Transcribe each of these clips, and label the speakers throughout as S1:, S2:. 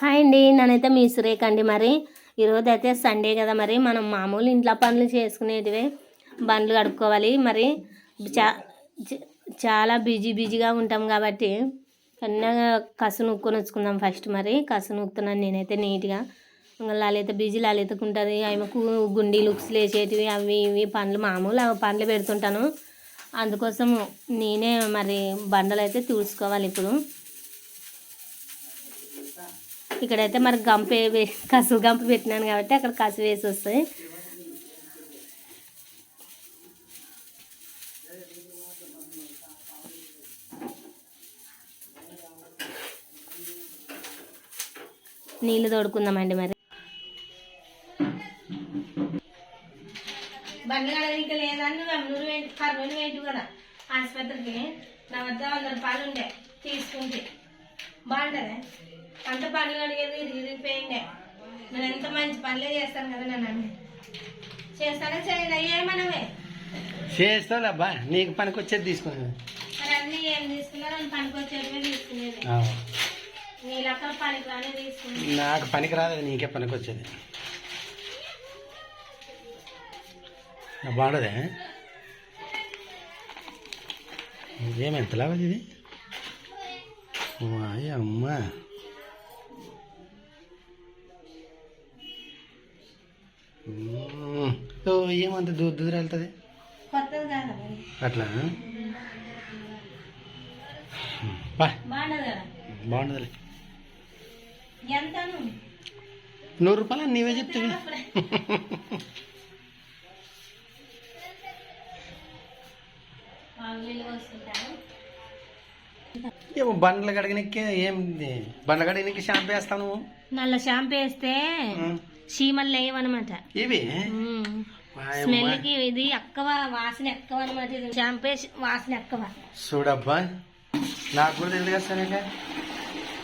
S1: Hi అండి. నేనైతే మీ సురేఖ అండి మరి. ఈరోజు అయితే సండే కదా మరి. మనం మామూలు ఇంట్లో పనులు చేసుకునేటివే బండ్లు కడుక్కోవాలి మరి. చా చాలా బిజీ బిజీగా ఉంటాం కాబట్టి కన్నా కసు నూక్కొని వచ్చుకుందాం ఫస్ట్ మరి. కసు నూకుతున్నాను నేనైతే నీట్గా. ఇంకా లలిత బిజీ లలితకు ఉంటుంది ఆమెకు గుండీ లుక్స్ లేచేటివి అవి ఇవి పండ్లు మామూలు అవి పండ్లు పెడుతుంటాను. అందుకోసం నేనే మరి బండలు అయితే తుడుచుకోవాలి ఇప్పుడు. ఇక్కడైతే మరి గంప వే- కసు గంప పెట్టినాను కాబట్టి అక్కడ కసు వేసి వస్తాయి నీళ్ళు తోడుకుందామండి మరి. బండ్లు కడగనికి లేదని కర్నూలు వేయండి కర్నూలు వేయండి కూడా. ఆసుపత్రికి నా వద్ద వంద రూపాయలు ఉండే తీసుకుంటే. బాగుంటుంది? అంత పనులు కడిగేది ఇరిగిపోయిండే నేను ఎంత మంచి పనులే చేస్తాను కదా నన్ను అన్ని. చేస్తానే చేయండి అయ్యేమనవే
S2: చేస్తావు అబ్బా నీకు పనికి వచ్చేది తీసుకున్నాను
S1: మరి అన్ని ఏం తీసుకున్నా పనికి వచ్చేటివే తీసుకునేది. పనికి రానే
S2: నాకు పనికి రాదు నీకే పనికి వచ్చేది బాగుండదే ఏమి ఎంతలా ఇది? అమ్మ. ఏమంత దూర దూర వెళ్తుంది? అట్లా? బాగుండదులే.
S1: ఎంతను?
S2: నూరు రూపాయలు నీవే చెప్తావి
S1: వస్తుంటాను
S2: ఏమో బండ్లు కడగనికి ఏం బండ్లు కడగనికి షాంపూ వేస్తావు నువ్వు?
S1: నల్ల షాంపూ వేస్తే. చీమలు లేవన్నమాట
S2: ఇవి
S1: స్మెల్కి ఇది ఎక్కువ వాసన ఎక్కువ అనమాట ఇది వాసన ఎక్కువ.
S2: చూడబ్బా నాకు కూడా తెలియదు కదా సరే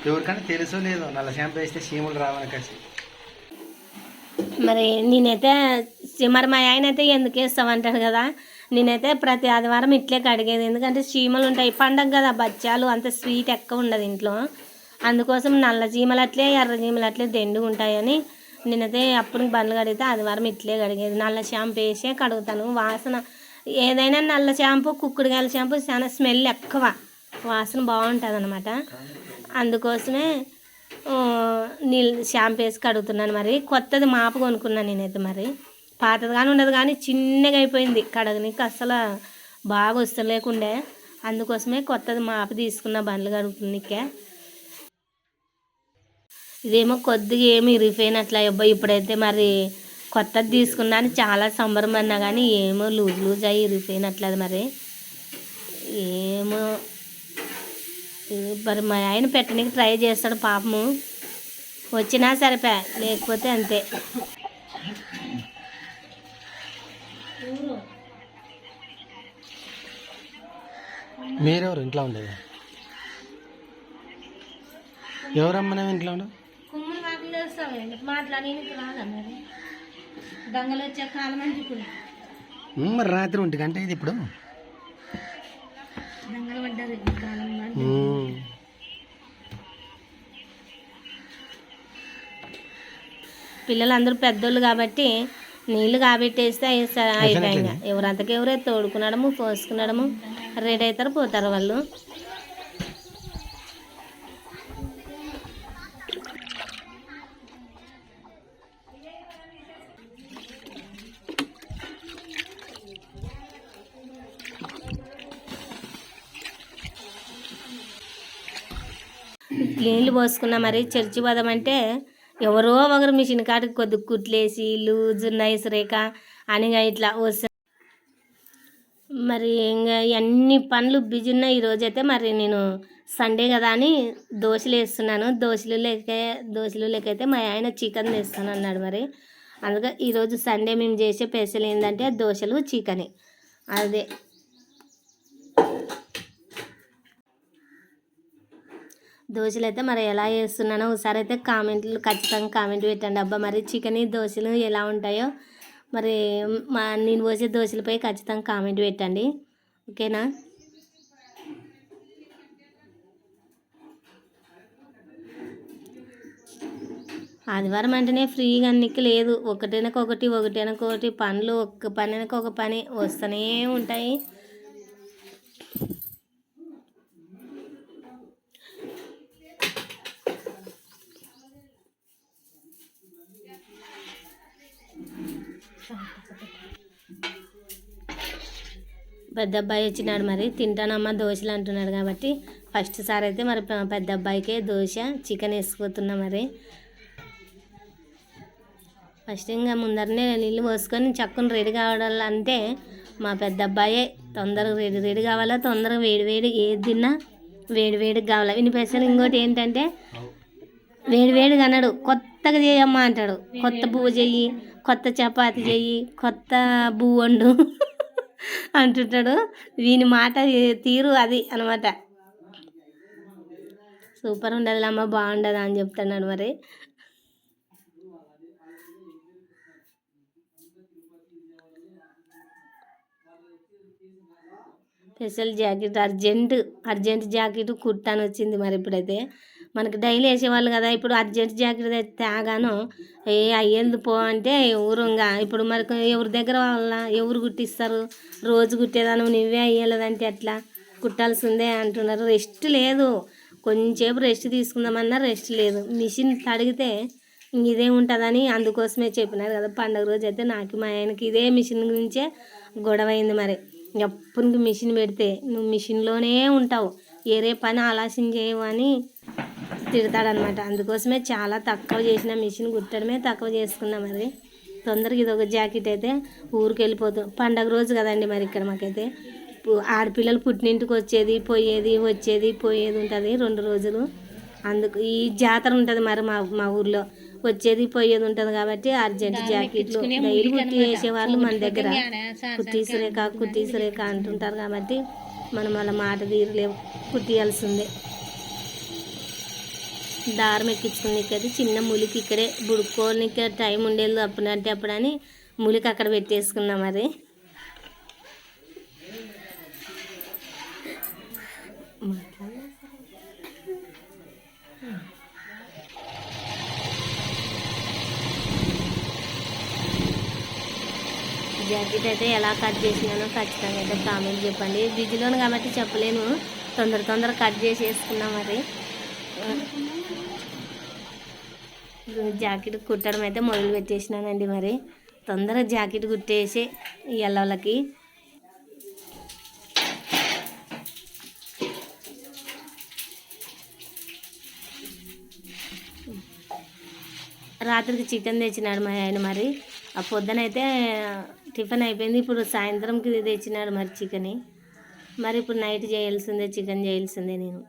S2: ఎవరికైనా తెలుసో లేదో నల్ల షాంపూ వేస్తే చీములు రావని కలిసి
S1: మరి నేనైతే మరి మా ఆయన అయితే ఎందుకు వేస్తామంటాడు కదా. నేనైతే ప్రతి ఆదివారం ఇట్లే కడిగేది. ఎందుకంటే చీమలు ఉంటాయి. పండగ కదా బచ్చాలు అంత స్వీట్ ఎక్కువ ఉండదు ఇంట్లో. అందుకోసం నల్ల చీమలు అట్లే ఎర్ర చీమలు అట్లే దెండుగా ఉంటాయని నేనైతే అప్పుడు బండ్లు కడిగితే ఆదివారం ఇట్లే కడిగేది. నల్ల షాంపూ వేసే కడుగుతాను. వాసన ఏదైనా నల్ల షాంపూ కుక్కుడుగాయల షాంపూ చాలా స్మెల్ ఎక్కువ. వాసన బాగుంటుంది అనమాట అందుకోసమే నీళ్ళు షాంపూ వేసి కడుగుతున్నాను మరి. కొత్తది మాపు కొనుక్కున్నాను నేనైతే మరి. పాతది కానీ ఉండదు కానీ చిన్నగా అయిపోయింది. కడగనికి అసలు బాగా వస్తలేకుండే అందుకోసమే కొత్తది మాపు తీసుకున్న బండ్లు కడుగుతున్నాకే. ఇదేమో కొద్దిగా ఏమి ఇరిగిపోయినట్లు అబ్బాయి ఇప్పుడైతే మరి కొత్తది తీసుకున్నాను చాలా సంబరం అన్నా కానీ ఏమో లూజ్ లూజ్ అయ్యి ఇరిగిపోయినట్లేదు మరి. ఏమో మరి మా ఆయన పెట్టడానికి ట్రై చేస్తాడు పాపము. వచ్చినా సరిపే లేకపోతే అంతే.
S2: మీరెవరు ఇంట్లో ఉండేది? ఎవరమ్మనే ఇంట్లో
S1: ఉండవు వేస్తామండి మాట్లాడేందుకు రాదా మరి? దొంగలు వచ్చే కాలం అంటే ఇప్పుడు.
S2: ఉమ్, మరి రాత్రి ఒంటి గంట ఇది ఇప్పుడు.
S1: దొంగలు పడ్డారు ఈ. పిల్లలందరూ పెద్దోళ్ళు కాబట్టి నీళ్ళు కాబెట్టేస్తే అయిపోయింది. ఎవరంతకి ఎవరే తోడుకునడము పోసుకునడము రెడీ అవుతారు పోతారు వాళ్ళు. నీళ్ళు పోసుకున్నా మరి చర్చి పోదామంటే ఎవరో ఒకరు మిషన్ కాడికి కొద్ది కుట్లేసి లూజ్ నైస్ రేఖ అని ఇట్లా వస్తే. మరి ఇంకా అన్ని పనులు బిజీ ఉన్నాయి ఈరోజైతే మరి నేను సండే కదా అని దోశలు వేస్తున్నాను. దోశలు లేక దోశలు లేకైతే మా ఆయన చికెన్ తెస్తాను అన్నాడు మరి. అందుకే ఈరోజు సండే మేము చేసే స్పెషల్ ఏంటంటే దోశలు చికెన్. అదే. దోశలు అయితే మరి ఎలా చేస్తున్నానో ఒకసారి అయితే కామెంట్లు ఖచ్చితంగా కామెంట్ పెట్టండి. అబ్బా మరి చికెన్ దోశలు ఎలా ఉంటాయో మరి మా నేను పోసే దోశలపై ఖచ్చితంగా కామెంట్ పెట్టండి. ఓకేనా? ఆదివారం అంటేనే ఫ్రీగా అన్నికి లేదు. ఒకటినకొకటి ఒకటి ఒకటి పనులు ఒక్క పని వెనక ఒక పని వస్తూనే ఉంటాయి. పెద్ద అబ్బాయి వచ్చినాడు మరి. తింటానమ్మా దోశలు అంటున్నాడు కాబట్టి ఫస్ట్ సార్ అయితే మరి పెద్ద అబ్బాయికే దోశ చికెన్ వేసుకుపోతున్నా మరి. ఫస్ట్ ఇంకా ముందరనే నీళ్ళు పోసుకొని చక్కని రెడీ కావడం అంటే మా పెద్ద అబ్బాయే తొందరగా రెడీ రెడీ కావాలా? తొందరగా వేడి వేడి ఏది తిన్నా వేడి వేడికి కావాలా? విని స్పెషల్ ఇంకోటి ఏంటంటే వేడి వేడిగా అన్నాడు కొత్తగా చేయమ్మా అంటాడు. కొత్త పువ్వు చెయ్యి కొత్త చపాతి చెయ్యి కొత్త బువ్వండు వండు అంటుంటాడు. వీని మాట తీరు అది అనమాట. సూపర్ ఉండదు అమ్మ బాగుండదు అని చెప్తున్నాడు మరి. Special jacket urgent urgent jacket కుట్టాను వచ్చింది మరి ఇప్పుడైతే. మనకి డైలీ వేసేవాళ్ళు కదా. ఇప్పుడు అర్జెంట్ జాకెట్ తేగాను ఏ అయ్యేందు పో అంటే ఊరుగా. ఇప్పుడు మరి ఎవరి దగ్గర వాళ్ళ ఎవరు కుట్టిస్తారు రోజు కుట్టేదాను నువ్వే అయ్యలేదంటే ఎట్లా? కుట్టాల్సిందే అంటున్నారు. రెస్ట్ లేదు. కొంచెంసేపు రెస్ట్ తీసుకుందామన్నా రెస్ట్ లేదు. మిషన్ తడిగితే ఇదే ఉంటుందని అందుకోసమే చెప్పినారు కదా. పండగ రోజు అయితే నాకు మా ఆయనకి ఇదే మిషన్ గురించే గొడవ అయింది మరి. ఎప్పుడు మిషన్ పెడితే నువ్వు మిషన్లోనే ఉంటావు. ఏరే పని ఆలస్యం చేయవు అని తిడతాడనమాట. అందుకోసమే చాలా తక్కువ చేసిన మిషన్ కుట్టడమే తక్కువ చేసుకున్నా మరి. తొందరగా ఇది ఒక జాకెట్ అయితే ఊరికి వెళ్ళిపోతాం పండగ రోజు కదండి మరి ఇక్కడ మాకైతే. ఆడపిల్లలు పుట్టినింటికి వచ్చేది పోయేది వచ్చేది పోయేది ఉంటుంది రెండు రోజులు. అందుకు ఈ జాతర ఉంటుంది మరి మా మా ఊర్లో. వచ్చేది పోయేది ఉంటుంది కాబట్టి అర్జెంట్ జాకెట్లు డైలీ కుట్టి వేసేవాళ్ళు మన దగ్గర. కుట్టీసరేక కుట్టీసరేక అంటుంటారు కాబట్టి మనం వాళ్ళ మాట తీరలేము కుట్టియాల్సిందే. దారం ఎక్కించుకునేకైతే చిన్న ములికి ఇక్కడే బుడుక్కోనికి టైం ఉండేది అప్పుడంటే అప్పుడని ములికి అక్కడ పెట్టేసుకున్నాం మరి. జాకెట్ అయితే ఎలా కట్ చేసినానో ఖచ్చితంగా అయితే కామెంట్ చెప్పండి. బిజీలోను కాబట్టి చెప్పలేను. తొందర తొందర కట్ చేసేసుకున్నాం మరి. జాకెట్ కుట్టడం అయితే మొదలు పెట్టేసినానండి మరి. తొందరగా జాకెట్ కుట్టేసి ఎల్లవలకి రాత్రికి చికెన్ తెచ్చినాడు మా ఆయన మరి. ఆ పొద్దునైతే టిఫిన్ అయిపోయింది. ఇప్పుడు సాయంత్రంకి తెచ్చినాడు మరి చికెన్. మరి ఇప్పుడు నైట్ చేయాల్సిందే చికెన్ చేయాల్సిందే నేను.